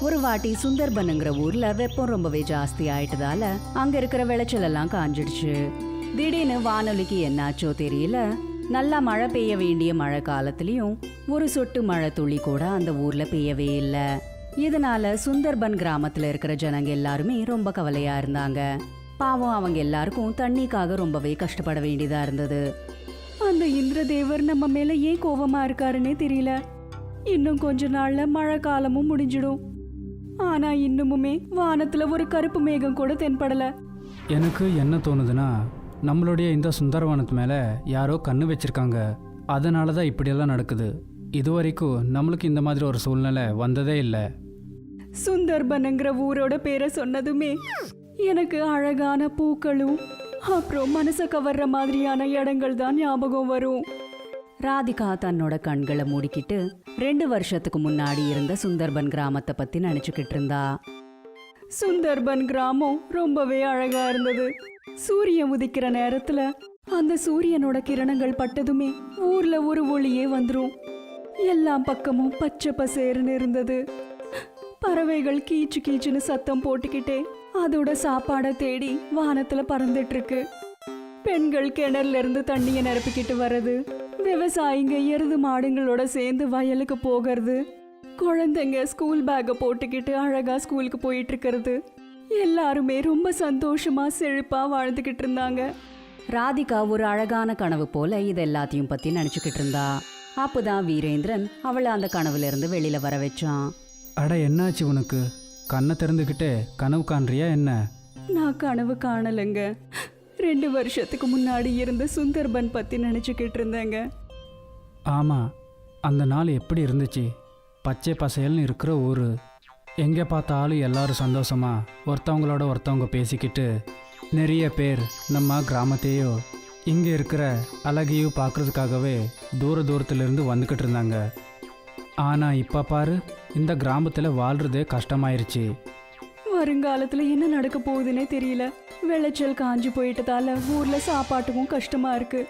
ஒரு வாட்டி சுந்தர்பனுங்கிற ஊர்ல வெப்பம் ரொம்பவே ஜாஸ்தி ஆயிட்டதால அங்க இருக்கிற விளைச்சல் எல்லாம் காஞ்சிடுச்சு. திடீர்னு வானொலிக்கு என்னாச்சோ தெரியல. நல்லா மழை பெய்ய வேண்டிய மழை காலத்துலயும் ஒரு சொட்டு மழை துளி கூட அந்த ஊர்ல பெய்யவே இல்லை. இதனால சுந்தர்பன் கிராமத்துல இருக்கிற ஜனங்க எல்லாருமே ரொம்ப கவலையா இருந்தாங்க. பாவம் அவங்க எல்லாருக்கும் தண்ணிக்காக ரொம்பவே கஷ்டப்பட வேண்டியதா இருந்தது. அந்த இந்திரதேவர் நம்ம மேல ஏன் கோபமா இருக்காருன்னே தெரியல. இன்னும் கொஞ்ச நாள்ல மழை காலமும் முடிஞ்சிடும். ஆனா இன்னுமுமே வானத்துல ஒரு கருப்பு மேகம் கூட தென்படல. எனக்கு என்ன தோணுதுன்னா நம்மளுடைய இந்த சுந்தரவனத்து மேலே யாரோ கண்ணு வச்சிருக்காங்க. அதனால தான் இப்படியெல்லாம் நடக்குது. இது வரைக்கும் நம்மளுக்கு இந்த மாதிரி ஒரு சூழ்நிலை வந்ததே இல்லை. சுந்தர்பனுங்கிற ஊரோட பேரை சொன்னதுமே எனக்கு அழகான பூக்களும் அப்புறம் மனசை கவர்ற மாதிரியான இடங்கள் தான் ஞாபகம் வரும். ராதிகா தன்னோட கண்களை மூடிக்கிட்டு ரெண்டு வருஷத்துக்கு முன்னாடி இருந்த சுந்தர்பன் கிராமத்தை பத்தி நினைச்சுக்கிட்டு இருந்தா. சுந்தர்பன் கிராமம் ரொம்பவே அழகா இருந்தது. சூரியன் உதிக்கிற நேரத்துல அந்த சூரியனோட கிரணங்கள் பட்டதுமே ஊர்ல ஒரு ஒளியே வந்துரும். எல்லா பக்கமும் பச்சை பசேர்னு இருந்தது. பறவைகள் கீச்சு கீச்சுன்னு சத்தம் போட்டுக்கிட்டே அதோட சாப்பாடை தேடி வானத்துல பறந்துட்டு இருக்கு. பெண்கள் கிணறுல இருந்து தண்ணியை நிரப்பிக்கிட்டு வர்றது. விவசாயிங்க எருது மாடுங்களோட சேர்ந்து வயலுக்கு போகிறது குழந்தைங்க ஸ்கூல் பேக்கை போட்டுக்கிட்டு அழகா ஸ்கூலுக்கு போயிட்டு இருக்கிறது எல்லாருமே ரொம்ப சந்தோஷமா செழிப்பா வாழ்ந்துகிட்டு இருந்தாங்க. ராதிகா ஒரு அழகான கனவு போல இது எல்லாத்தையும் பத்தி நினைச்சுக்கிட்டு இருந்தா. அப்போதான் வீரேந்திரன் அவளை அந்த கனவுல இருந்து வெளியில வர வச்சான். அட என்னாச்சு உனக்கு? கண்ணை திறந்துக்கிட்டே கனவு காண்றியா என்ன? நான் கனவு காணலைங்க. ரெண்டு வருஷத்துக்கு முன்னாடி இருந்த சுந்தர்பன் பத்தி நினைச்சுக்கிட்டு இருந்தேங்க. ஆமாம் அந்த நாள் எப்படி இருந்துச்சு? பச்சை பசையல்னு இருக்கிற ஊர். எங்கே பார்த்தாலும் எல்லாரும் சந்தோஷமா ஒருத்தவங்களோட ஒருத்தவங்க பேசிக்கிட்டு நிறைய பேர் நம்ம கிராமத்தையோ இங்கே இருக்கிற அழகையும் பார்க்கறதுக்காகவே தூர தூரத்துலேருந்து வந்துக்கிட்டு இருந்தாங்க. ஆனால் இப்போ பாரு இந்த கிராமத்தில் வாழ்கிறதே கஷ்டமாயிருச்சு. வருங்காலத்துல என்ன நடக்க போகுதுன்னே தெரியல. விளைச்சல் காஞ்சு போயிட்டதால ஊர்ல சாப்பாட்டுக்கும் கஷ்டமா இருக்கு.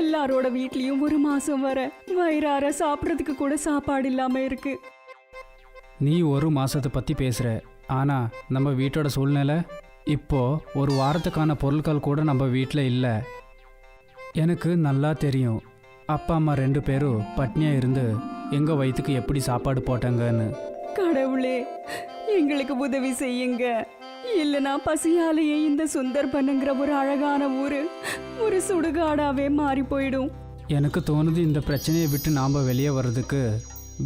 எல்லாரோட வீட்லயும் ஒரு மாசம் வர வயிறார சாப்பிட்றதுக்கு கூட சாப்பாடு இல்லாம இருக்கு. நீ ஒரு மாதத்தை பற்றி பேசுகிற ஆனால் நம்ம வீட்டோட சூழ்நிலை? இப்போ ஒரு வாரத்துக்கான பொருட்கள் கூட நம்ம வீட்டில் இல்லை. எனக்கு நல்லா தெரியும். அப்பா அம்மா ரெண்டு பேரும் பட்னியாக இருந்து எங்கள் வயிற்றுக்கு எப்படி சாப்பாடு போட்டாங்கன்னு. கடவுளே எங்களுக்கு உதவி செய்யுங்க. இல்லனா பசியாலேயே இந்த சுந்தர்பனுங்கிற ஒரு அழகான ஊரு ஒரு சுடுகாடாவே மாறி போயிடும். எனக்கு தோணுது இந்த பிரச்சனையை விட்டு நாம் வெளியே வர்றதுக்கு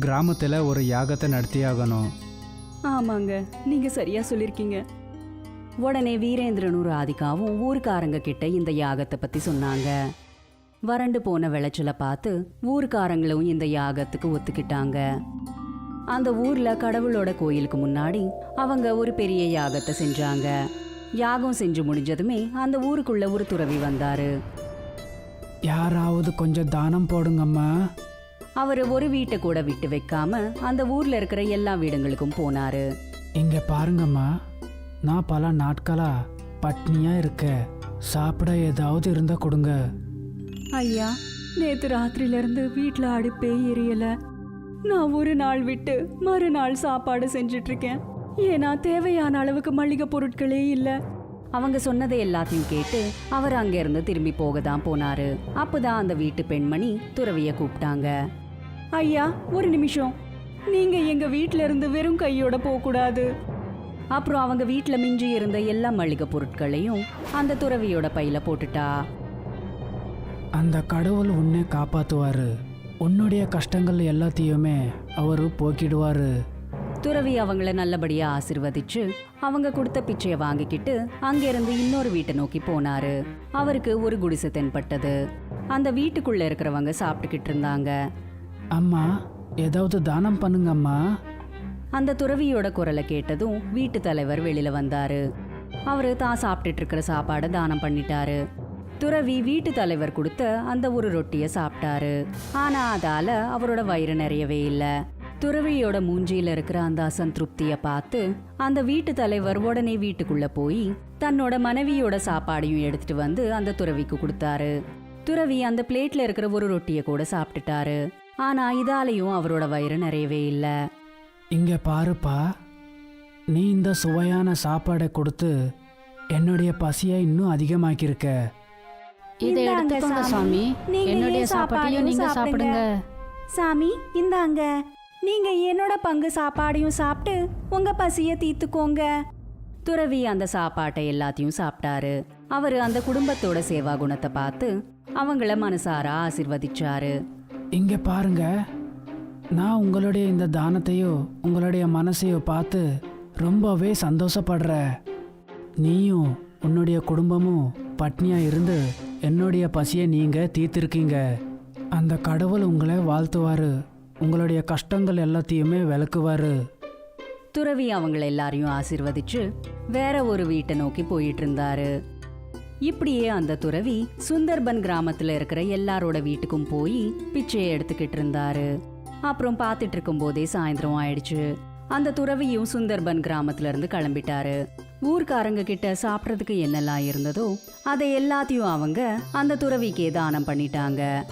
கிராமத்தில் ஒரு யாகத்தை நடத்தியாகணும். ஆமாங்க நீங்க சரியா சொல்லிருக்கீங்க. உடனே வீரேந்திரனும் ராதிகாவும் ஊர்க்காரங்க கிட்ட இந்த யாகத்தை பத்தி சொன்னாங்க. வறண்டு போன விளைச்சலை பார்த்து ஊர்க்காரங்களும் இந்த யாகத்துக்கு ஒத்துக்கிட்டாங்க. அந்த ஊர்ல கடவுளோட கோயிலுக்கு முன்னாடி அவங்க ஒரு பெரிய யாகத்தை செஞ்சாங்க. யாகம் செஞ்சு முடிஞ்சதுமே அந்த ஊருக்குள்ள ஒரு துறவி வந்தாரு. யாராவது கொஞ்சம் தானம் போடுங்கம்மா. அவர் ஒரு வீட்டை கூட விட்டு வைக்காம அந்த ஊர்ல இருக்கிற எல்லா வீடுங்களுக்கும் போனாரு. இங்கே பாருங்கம்மா. நான் பல நாட்களா பட்னியாக இருக்க சாப்பிட ஏதாவது இருந்தால் கொடுங்க. ஐயா நேத்து ராத்திரில இருந்து வீட்ல அடுப்பே எரியல. நான் ஒரு நாள் விட்டு மறுநாள் சாப்பாடு செஞ்சுட்டு இருக்கேன் ஏன்னா தேவையான அளவுக்கு மளிகை பொருட்களே இல்ல. அவங்க சொன்னதை எல்லாத்தையும் கேட்டு அவர் அங்கிருந்து திரும்பி போக தான் போனாரு. அப்பதான் அந்த வீட்டு பெண்மணி துறவிய கூப்பிட்டாங்க. ஐயா ஒரு நிமிஷம். நீங்க எங்க வீட்ல இருந்து வெறும் கையோட போக கூடாது அப்புறம் அவங்க வீட்ல மிஞ்சி இருந்த எல்லா மளிகை பொருட்களையும் அந்த துறவியோட பையில போட்டுட்டா. அந்த கடவுள் உன்னை காப்பாற்றுவார் உன்னுடைய கஷ்டங்கள் எல்லாத்தையுமே அவர் போக்கிடுவார். துறவி அவங்கள நல்லபடியா ஆசிர்வதிச்சு அவங்க கொடுத்த பிச்சைய வாங்கிக்கிட்டு அங்கிருந்து இன்னொரு வீட்டை நோக்கி போனாரு. அவருக்கு ஒரு குடிசை தென்பட்டது. அந்த வீட்டுக்குள்ள இருக்கிறவங்க சாப்பிட்டுக்கிட்டு இருந்தாங்க. அம்மா ஏதாவது தானம் பண்ணுங்க அம்மா. அந்த துறவியோட குரலை கேட்டதும் வீட்டு தலைவர் வெளியில வந்தாரு. அவரு தான் சாப்பிட்டுட்டு இருக்கிற சாப்பாடை தானம் பண்ணிட்டாரு. துறவி வீட்டு தலைவர் கொடுத்த அந்த ஒரு ரொட்டியை சாப்பிட்டாரு. ஆனா அதால அவரோட வயிறு நிறையவே இல்லை. துறவியோட மூஞ்சியில இருக்கிற அந்த அசந்திருப்திய பார்த்து அந்த வீட்டு தலைவர் உடனே வீட்டுக்குள்ள போய் தன்னோட மனைவியோட சாப்பாடையும் எடுத்துட்டு வந்து அந்த துறவிக்கு கொடுத்தாரு. துறவி அந்த பிளேட்ல இருக்கிற ஒரு ரொட்டியை கூட சாப்பிட்டுட்டாரு. ஆனா இதாலையும் அவரோட வயிறு நிறையவே இல்லை. இங்கே பாருப்பா. நீ இந்த சுவையான சாப்பாடை கொடுத்து என்னுடைய பசியை இன்னும் அதிகமாக்கியிருக்க. இதை எடுத்துக்கோங்க சாமி. என்னுடைய சாப்பாட்டையும் நீங்க சாப்பிடுங்க. சாமி இந்தாங்க. நீங்க என்னோட பங்கு சாப்பாடையும் சாப்பிட்டு உங்க பசிய தீர்த்துக்கோங்க. துறவி அந்த சாப்பாட்டை எல்லாத்தையும் சாப்பிட்டாரு. அவரு அந்த குடும்பத்தோட சேவா குணத்தை பார்த்து அவங்கள மனசார ஆசிர்வதிச்சாரு. இங்க பாருங்க. நான் உங்களுடைய இந்த தானத்தையோ உங்களுடைய மனசையோ பார்த்து ரொம்பவே சந்தோஷப்படுறேன். நீயும் உன்னுடைய குடும்பமும் பட்னியா இருந்து என்னுடைய பசியை நீங்கள் தீர்த்திருக்கீங்க. அந்த கடவுள் உங்களை வாழ்த்துவாரு. உங்களுடைய கஷ்டங்கள் எல்லாத்தையுமே விளக்குவாரு. துறவி அவங்கள எல்லாரையும் ஆசிர்வதிச்சு வேற ஒரு வீட்டை நோக்கி போயிட்டு இருந்தாரு இப்படியே அந்த துறவி சுந்தர்பன் கிராமத்துல இருக்கிற எல்லாரோட வீட்டுக்கும் போய் பிச்சையை எடுத்துக்கிட்டு இருந்தாரு அப்புறம் பார்த்துட்டு இருக்கும் போதே சாயந்தரம் ஆயிடுச்சு. அந்த துறவியும் சுந்தர்பன் கிராமத்துல இருந்து கிளம்பிட்டாரு. ஊர்க்காரங்க கிட்ட சாப்பிட்றதுக்கு என்னெல்லாம் இருந்ததோ அதை எல்லாத்தையும் அவங்க அந்த துறவிக்கே தானம் பண்ணிட்டாங்க.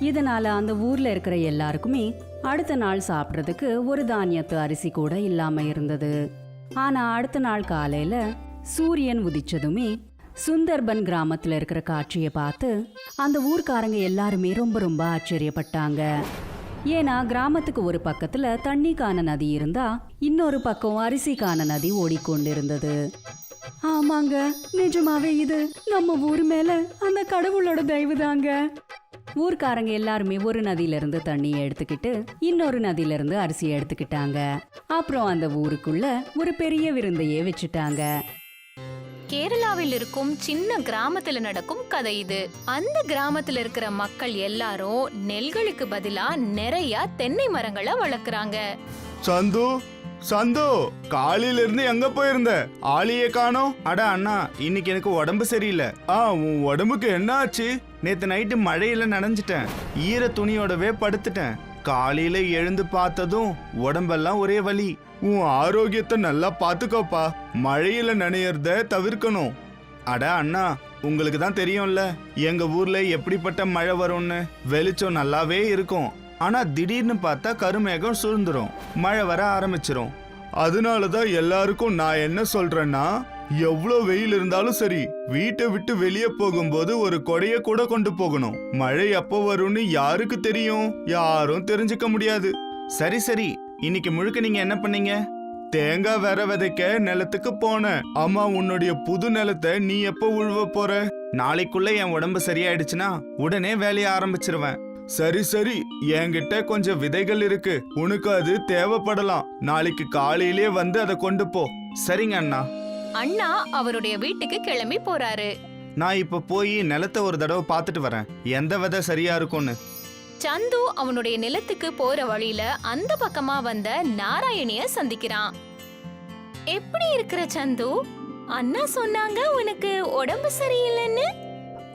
இதனால அந்த ஊர்ல இருக்கிற எல்லாருக்குமே அடுத்த நாள் சாப்பிட்றதுக்கு ஒரு தானியத்து அரிசி கூட இல்லாம இருந்தது. ஆனா அடுத்த நாள் காலையில சூரியன் உதிச்சதுமே சுந்தர்பன் கிராமத்துல இருக்கிற காட்சியை பார்த்து அந்த ஊர்க்காரங்க எல்லாருமே ரொம்ப ரொம்ப ஆச்சரியப்பட்டாங்க. ஏன்னா கிராமத்துக்கு ஒரு பக்கத்துல தண்ணிக்கான நதி இருந்தா இன்னொரு பக்கம் அரிசிக்கான நதி ஓடிக்கொண்டிருந்தது. ஆமாங்க நிஜமாவே இது நம்ம ஊர் மேல அந்த கடவுளோட தயவு தாங்க ஊர்க்காரங்க எல்லாருமே ஒரு நதியிலிருந்து தண்ணியை எடுத்துக்கிட்டு இன்னொரு நதியிலிருந்து அரிசியை எடுத்துக்கிட்டாங்க. அப்புறம் அந்த ஊருக்குள்ள ஒரு பெரிய விருந்தையே வச்சுட்டாங்க. கேரளாவில் இருக்கும் சின்ன கிராமத்துல நடக்கும் கதை இது. அந்த கிராமத்துல இருக்கிற மக்கள் எல்லாரும் நெல்களுக்கு பதிலா நிறைய தென்னை மரங்களை வளர்க்கறாங்க. சந்து சந்து காலையில இருந்து எங்க போயிருந்த? ஆளியே காணோம். அட அண்ணா இன்னைக்கு எனக்கு உடம்பு சரியில்லை. ஆ உன் உடம்புக்கு என்ன ஆச்சு? நேத்து நைட்டு மழையில நனைஞ்சிட்டேன். ஈர துணியோடவே படுத்துட்டேன். காலையில எழுந்து பார்த்ததும் உடம்பெல்லாம் ஒரே வலி. உன் ஆரோக்கியத்தை நல்லா பாத்துக்கோப்பா. மழையில நனையறத தவிர்க்கணும். அட அண்ணா உங்களுக்கு தான் தெரியும்ல எங்க ஊர்ல எப்படிப்பட்ட மழை வரும்னு. வெளிச்சம் நல்லாவே இருக்கும். ஆனா திடீர்னு பார்த்தா கருமேகம் சுருந்துரும். மழை வர ஆரம்பிச்சிரும். அதனால தான் எல்லாருக்கும் நான் என்ன சொல்றேன்னா எவ்வளோ வெயில் இருந்தாலும் சரி வீட்டை விட்டு வெளியே போகும்போது ஒரு கொடைய கூட கொண்டு போகணும். மழை எப்போ வரும்னு யாருக்கு தெரியும்? யாரும் தெரிஞ்சுக்க முடியாது. சரி சரி. இன்னைக்கு முழுக்க நீங்க என்ன பண்ணீங்க? தேங்காய் வேற விதைக்க நிலத்துக்கு போனேன் ஆமா உன்னுடைய புது நிலத்தை நீ எப்போ உழுவ போற? நாளைக்குள்ள என் உடம்பு சரியாயிடுச்சுன்னா உடனே வேலைய ஆரம்பிச்சிருவேன். சரி சரி. என்கிட்ட கொஞ்சம் விதைகள் இருக்கு. உனக்கு அது தேவைப்படலாம். நாளைக்கு காலையிலே வந்து அதை கொண்டு போ. சரிங்க அண்ணா. அண்ணா அவருடைய வீட்டுக்கு கிளம்பி போறாரு. நான் இப்ப போய் நிலத்தை ஒரு தடவை பார்த்துட்டு வரேன். எந்த விதை சரியா இருக்கும்னு. சந்து அவனுடைய நிலத்துக்கு போற வழியில அந்த பக்கமா வந்த நாராயணிய சந்திக்கிறான். எப்படி இருக்கிற சந்து? அண்ணா சொன்னாங்க உனக்கு உடம்பு சரியில்லைன்னு?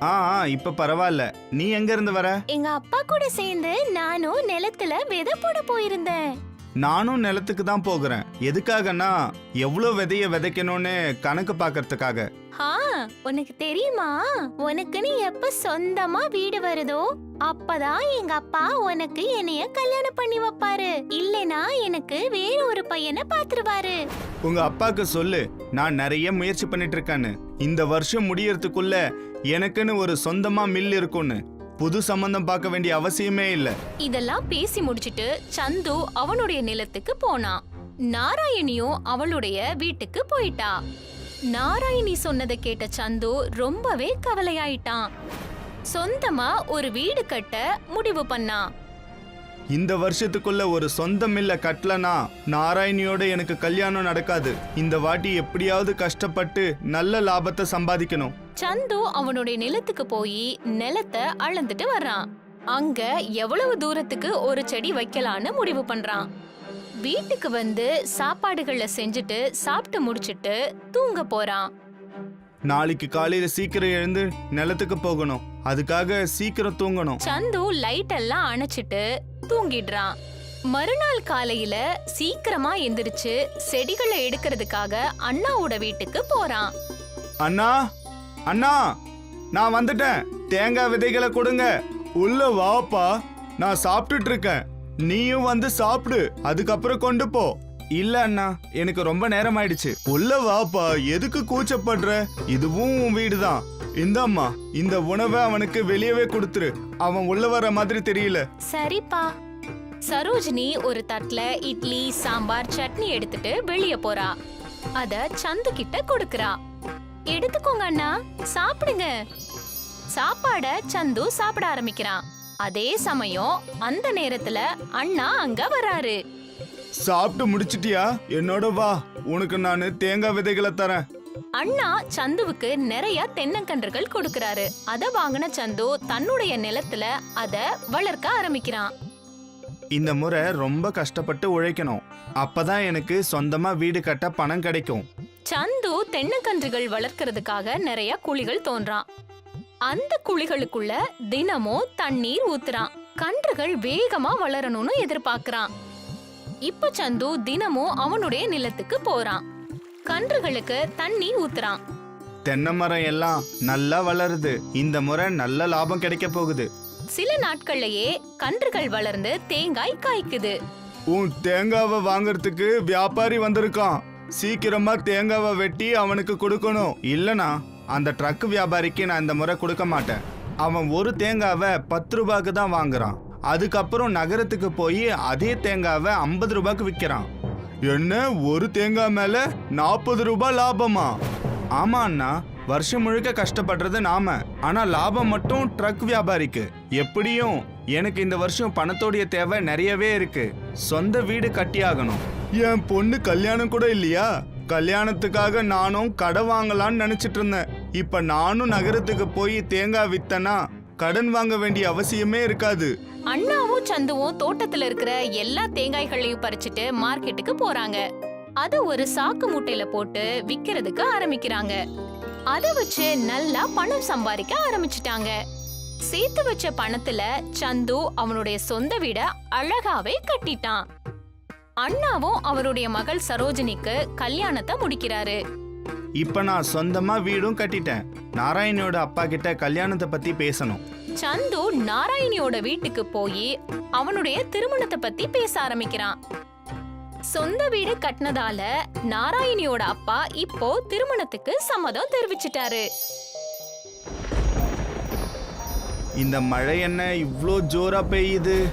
ஆ ஆ இப்ப பரவாயில்ல. நீ எங்க இருந்து வர? எங்க அப்பா கூட சேர்ந்து நானும் நிலத்துல விதை போட போயிருந்தேன். நானும் நிலத்துக்கு தான் போகிறேன். எதுக்காகன்னா எவ்வளோ விதைய விதைக்கணும்னு கணக்கு பார்க்கறதுக்காக ஆ உனக்கு தெரியுமா? உனக்குன்னு எப்ப சொந்தமா வீடு வருதோ அப்பதான் எங்க அப்பா உனக்கு என்னைய கல்யாணம் பண்ணி வைப்பாரு. இல்லனா எனக்கு வேற ஒரு பையனை பாத்துருவாரு. உங்க அப்பாக்கு சொல்லு நான் நிறைய முயற்சி பண்ணிட்டு இருக்கேன்னு. இந்த வருஷம் முடியறதுக்குள்ள எனக்குன்னு ஒரு சொந்தமா மில் இருக்கும்னு. புது சம்பந்தம் பார்க்க வேண்டிய அவசியமே இல்ல. இதெல்லாம் பேசி முடிச்சிட்டு சந்து அவனுடைய நிலத்துக்கு போனான் நாராயணியும் அவளுடைய வீட்டுக்கு போயிட்டா. நாராயணி சொன்னதை கேட்ட சந்து ரொம்பவே கவலையாயிட்டான். சொந்தமா ஒரு வீடு கட்ட முடிவு பண்ணான் இந்த வருஷத்துக்குள்ள ஒரு சொந்த மில்ல கட்டலனா நாராயணியோட எனக்கு கல்யாணம் நடக்காது. இந்த வாட்டி எப்படியாவது கஷ்டப்பட்டு நல்ல லாபத்தை சம்பாதிக்கணும். சந்து அவனுடைய நிலத்துக்கு போய் நிலத்தை அளந்துட்டு வர்றான். அங்க எவ்வளவு தூரத்துக்கு ஒரு செடி வைக்கலான்னு முடிவு பண்றான். வீட்டுக்கு வந்து சாப்பாடுகளை செஞ்சுட்டு சாப்பிட்டு முடிச்சிட்டு தூங்க போறான். நாளைக்கு காலையில சீக்கிரம் எழுந்து நிலத்துக்கு போகணும். அதுக்காக சீக்கிரம் தூங்கணும். சந்து லைட் எல்லாம் அணைச்சிட்டு தூங்கிடுறான். மறுநாள் காலையில சீக்கிரமா எந்திரிச்சு செடிகளை எடுக்கிறதுக்காக அண்ணாவோட வீட்டுக்கு போறான். அண்ணா! அண்ணா நான் வந்துட்டேன். தேங்காய் விதைகளை கொடுங்க. உள்ள வாப்பா நான் சாப்பிட்டுட்டு இருக்கேன் நீயும் வந்து சாப்பிடு. அதுக்கப்புறம் கொண்டு போ. இல்ல அண்ணா எனக்கு ரொம்ப நேரம் ஆயிடுச்சு. உள்ள வாப்பா எதுக்கு கூச்சப்படுற? இதுவும் உன் வீடுதான். இந்தாம்மா இந்த உணவை அவனுக்கு வெளியவே கொடுத்துரு. அவன் உள்ள வர மாதிரி தெரியல. சரிப்பா. சரோஜினி ஒரு தட்டுல இட்லி சாம்பார் சட்னி எடுத்துட்டு வெளியே போறா. அத சந்து கிட்ட கொடுக்கறா. எடுத்துக்கோங்க அண்ணா. சாப்பிடுங்க. சாப்பாட சந்து சாப்பிட ஆரம்பிக்கிறான். அதே சமயம் அந்த நேரத்துல அண்ணா அங்க வராரு. சாப்பிட்டு முடிச்சிட்டியா? என்னோட வா. உனக்கு நான் தேங்காய் விதைகளை தரேன். அண்ணா சந்துவுக்கு நிறைய தென்னங்கன்றுகள் கொடுக்கறாரு. அத வாங்கின சந்து தன்னுடைய நிலத்துல அத வளர்க்க ஆரம்பிக்கிறான். இந்த முறை ரொம்ப கஷ்டப்பட்டு உழைக்கணும். அப்பதான் எனக்கு சொந்தமா வீடு கட்ட பணம் கிடைக்கும். சந்து தென்னங்கன்றுகள் வளர்க்கறதுக்காக நிறைய குழிகள் தோன்றான். அந்த குழிகளுக்குள்ள தினமும் தண்ணீர் ஊத்துறான். கன்றுகள் வேகமா வளரணும்னு எதிர்பார்க்கறான். இப்ப சந்து தினமும் அவனுடைய நிலத்துக்கு போறான். கன்றுகளுக்கு தண்ணி ஊத்துறான். தென்னை மரம் எல்லாம் நல்லா வளருது. இந்த முறை நல்ல லாபம் கிடைக்க போகுது. சில நாட்கள்லயே கன்றுகள் வளர்ந்து தேங்காய் காய்க்குது. உன் தேங்காவை வாங்குறதுக்கு வியாபாரி வந்திருக்கான். சீக்கிரமா தேங்காவை வெட்டி அவனுக்கு கொடுக்கணும். இல்லனா அந்த ட்ரக் வியாபாரிக்கு நான் இந்த முறை கொடுக்க மாட்டேன். அவன் ஒரு தேங்காவை பத்து ரூபாய்க்கு தான் வாங்குறான். அதுக்கப்புறம் நகரத்துக்கு போய் அதே தேங்காவை ஐம்பது ரூபாய்க்கு விற்கிறான். என்ன ஒரு தேங்காய் மேல நாற்பது ரூபாய் லாபமா? ஆமா அண்ணா வருஷம் முழுக்க கஷ்டப்படுறது நாம. ஆனா லாபம் மட்டும் ட்ரக் வியாபாரிக்கு. எப்படியும் எனக்கு இந்த வருஷம் பணத்தோடைய தேவை நிறையவே இருக்கு. சொந்த வீடு கட்டியாகணும். என் பொண்ணு கல்யாணம் கூட இல்லையா? கல்யாணத்துக்காக நானும் கடை வாங்கலாம்னு நினைச்சிட்டு இருந்தேன். இப்ப நானும் நகரத்துக்கு போய் தேங்காய் வித்தனா கடன் வாங்க வேண்டிய அவசியமே இருக்காது. அண்ணாவும் சந்துவும் தோட்டத்துல இருக்கிற எல்லா தேங்காய்களையும் பறிச்சுட்டு மார்க்கெட்டுக்கு போறாங்க. அத ஒரு சாக்கு மூட்டையில போட்டு விக்கிறதுக்கு ஆரம்பிக்கிறாங்க. அத வச்சு நல்லா பணம் சம்பாதிக்க ஆரம்பிச்சிட்டாங்க. சேர்த்து வச்ச பணத்துல சந்து அவனுடைய சொந்த வீட அழகாவே கட்டிட்டான். அண்ணாவும் அவருடைய மகள் சரோஜினிக்கு கல்யாணத்தை முடிக்கிறாரு. இப்ப நான் சொந்தமா வீடும் கட்டிட்டேன். நாராயணியோட அப்பா கிட்ட கல்யாணத்தை பத்தி பேசணும். சந்து நாராயணியோட வீட்டுக்கு போய் அவனுடைய திருமணத்தை பத்தி பேச ஆரம்பிக்கிறான். சொந்த வீடு கட்டினதால நாராயணியோட அப்பா இப்போ திருமணத்துக்கு சம்மதம் தெரிவிச்சிட்டாரு. இந்த மழை என்ன இவ்ளோ ஜோரா பெய்யுது?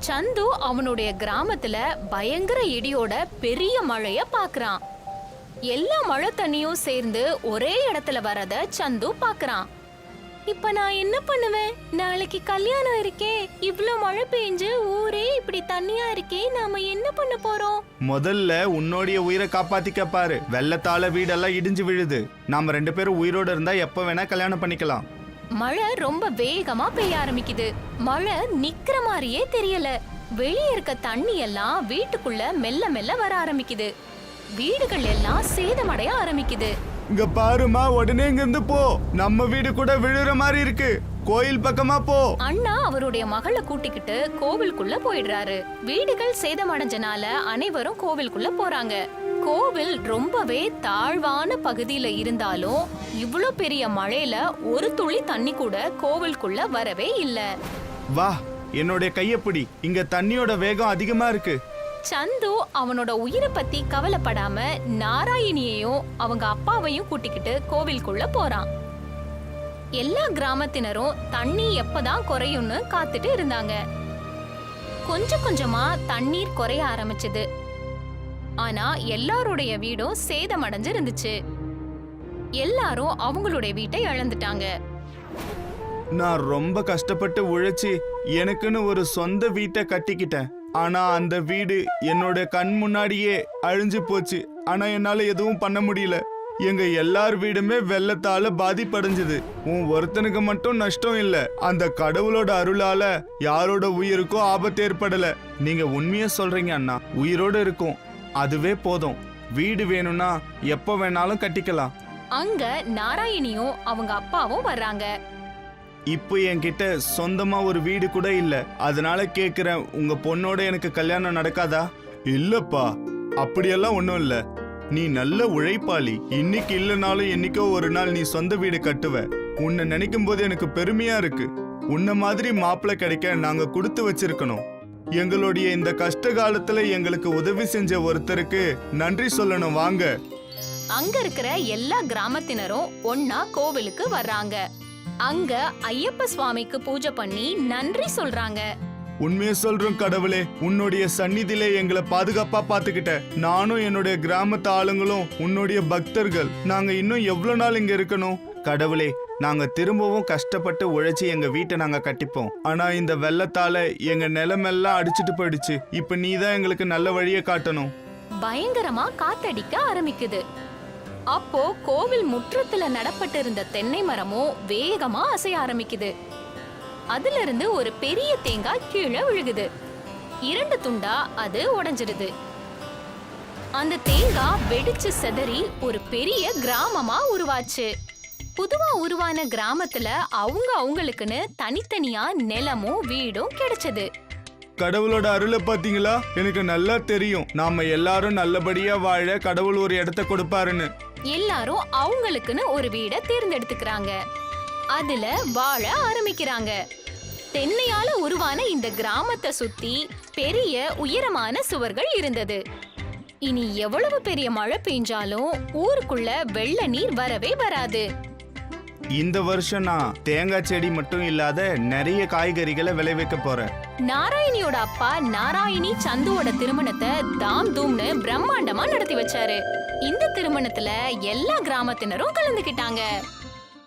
சந்து அவனுடைய கிராமத்துல பயங்கர இடியோட பெரிய மழைய பாக்குறான். எல்லா மழை தண்ணியும் சேர்ந்து ஒரே இடத்துல வரத சந்து பாக்குறான். இப்ப நான் என்ன பண்ணுவேன்? நாளைக்கு கல்யாணம் இருக்கே இவ்ளோ மழை பெஞ்சு ஊரே இப்படி தண்ணியா இருக்கே நாம என்ன பண்ண போறோம்? முதல்ல உன்னோடைய உயிரை காப்பாத்திக்க பாரு. வெள்ளத்தால வீடெல்லாம் இடிஞ்சு விழுது. நாம ரெண்டு பேரும் உயிரோட இருந்தா எப்ப வேணா கல்யாணம் பண்ணிக்கலாம். மழை ரொம்ப வேகமா பெய்ய ஆரம்பிக்குது. மழை நிக்கிற மாதிரியே தெரியல. வெளியே இருக்க தண்ணி எல்லாம் வீட்டுக்குள்ள மெல்ல மெல்ல வர ஆரம்பிக்குது. வீடுகள் எல்லாம் சேதமடைய ஆரம்பிக்குது. இங்க பாருமா உடனே இங்க இருந்து போ. நம்ம வீடு கூட விழுற மாதிரி இருக்கு. கோயில் பக்கமா போ. அண்ணா அவருடைய மகளை கூட்டிக்கிட்டு கோவிலுக்குள்ள போயிடுறாரு. வீடுகள் சேதமடைஞ்சனால அனைவரும் கோவிலுக்குள்ள போறாங்க. கோவில் ரொம்பவே தாழ்வான பகுதியில இருந்தாலும் இவ்ளோ பெரிய மழையில ஒரு துளி தண்ணி கூட கோவிலுக்குள்ள வரவே இல்ல. வா என்னுடைய கையப்பிடி இங்க தண்ணியோட வேகம் அதிகமா இருக்கு. சந்து அவனோட உயிரை பத்தி கவலைப்படாம நாராயணியையும் அவங்க அப்பாவையும் கூட்டிக்கிட்டு கோவிலுக்குள்ள போறான். எல்லா கிராமத்தினரும் தண்ணி எப்பதான் குறையும்னு காத்துட்டு இருந்தாங்க. கொஞ்சம் கொஞ்சமா தண்ணீர் குறைய ஆரம்பிச்சது. ஆனா எல்லாருடைய வீடும் சேதமடைஞ்சு இருந்துச்சு எல்லாரும் அவங்களுடைய வீட்டை இழந்துட்டாங்க. நான் ரொம்ப கஷ்டப்பட்டு உழைச்சி எனக்குன்னு ஒரு சொந்த வீட்டை கட்டிக்கிட்டேன். ஆனா அந்த வீடு என்னோட கண் முன்னாடியே அழிஞ்சு போச்சு. ஆனா என்னால எதுவும் பண்ண முடியல. எங்க எல்லார் வீடுமே வெள்ளத்தால பாதிப்படைஞ்சது. உன் ஒருத்தனுக்கு மட்டும் நஷ்டம் இல்ல. அந்த கடவுளோட அருளால யாரோட உயிருக்கும் ஆபத்து ஏற்படல. நீங்க உண்மையா சொல்றீங்க அண்ணா. உயிரோட இருக்கும். அதுவே போதும். வீடு வேணும்னா எப்ப வேணாலும் கட்டிக்கலாம். அங்க நாராயணியும் அவங்க அப்பாவும் வர்றாங்க. இப்போ என்கிட்ட சொந்தமா ஒரு வீடு கூட இல்ல. அதனால கேக்குறேன் உங்க பொண்ணோட எனக்கு கல்யாணம் நடக்காதா? இல்லப்பா அப்படியெல்லாம் ஒண்ணும் இல்ல. நீ நல்ல உழைப்பாளி. இன்னைக்கு இல்லைனாலும் என்னைக்கோ ஒரு நாள் நீ சொந்த வீடு கட்டுவ. உன்னை நினைக்கும் போது எனக்கு பெருமையா இருக்கு. உன்ன மாதிரி மாப்பிள்ளை கிடைக்க நாங்க கொடுத்து வச்சிருக்கணும். எங்களுடைய இந்த கஷ்ட காலத்துல எங்களுக்கு உதவி செஞ்ச ஒருத்தருக்கு நன்றி சொல்லணும் வாங்க. அங்க இருக்கிற எல்லா கிராமத்தினரும் ஒன்னா கோவிலுக்கு வர்றாங்க. அங்க ஐயப்ப சுவாமிக்கு பூஜை பண்ணி நன்றி சொல்றாங்க. உண்மையை சொல்றோம் கடவுளே உன்னுடைய சந்நிதியில எங்களை பாதுகாப்பா பாத்துக்கிட்ட நானும் என்னுடைய கிராமத்து ஆளுங்களும் உன்னுடைய பக்தர்கள். நாங்க இன்னும் எவ்வளவு நாள் இங்க இருக்கணும்? கடவுளே நாங்க திரும்பவும் கஷ்டப்பட்டு உழைச்சி எங்க வீட்டை நாங்க கட்டிப்போம். ஆனா இந்த வெள்ளத்தால எங்க நிலமெல்லாம் அடிச்சிட்டு போயிடுச்சு. இப்ப நீ தான் எங்களுக்கு நல்ல வழியை காட்டணும். பயங்கரமா காத்தடிக்க ஆரம்பிக்குது. அப்போ கோவில் முற்றத்துல நடப்பட்டு இருந்த தென்னை மரமும் வேகமா அசைய ஆரம்பிக்குது. அதுல இருந்து ஒரு பெரிய தேங்காய் கீழே விழுகுது. இரண்டு துண்டா அது உடைஞ்சிடுது. அந்த தேங்காய் வெடிச்சு செதறி ஒரு பெரிய கிராமமா உருவாச்சு. புதுவா உருவான கிராமத்துல அவங்க அவங்களுக்குன்னு தனித்தனியா நிலமும் வீடும் கிடைச்சது. கடவுளோட அருளை பாத்தீங்களா? எனக்கு நல்லா தெரியும். நாம எல்லாரும் நல்லபடியா வாழ கடவுள் ஒரு இடத்த கொடுப்பாருன்னு. எல்லாரும் அவங்களுக்குன்னு ஒரு வீடை தேர்ந்தெடுத்துக்கிறாங்க. அதுல வாழ ஆரம்பிக்கிறாங்க. தென்னையால உருவான இந்த கிராமத்தை சுத்தி பெரிய உயரமான சுவர்கள் இருந்தது. இனி எவ்வளவு பெரிய மழை பெஞ்சாலும் ஊருக்குள்ள வெள்ள நீர் வரவே வராது. இந்த வருஷம் நான் தேங்காய் செடி மட்டும் இல்லாத நிறைய காய்கறிகளை விளைவிக்க போறேன். நாராயணியோட அப்பா நாராயணி சந்துவோட திருமணத்தை தாம் தூம்னு பிரம்மாண்டமா நடத்தி வச்சாரு. இந்த திருமணத்துல எல்லா கிராமத்தினரும் கலந்துக்கிட்டாங்க.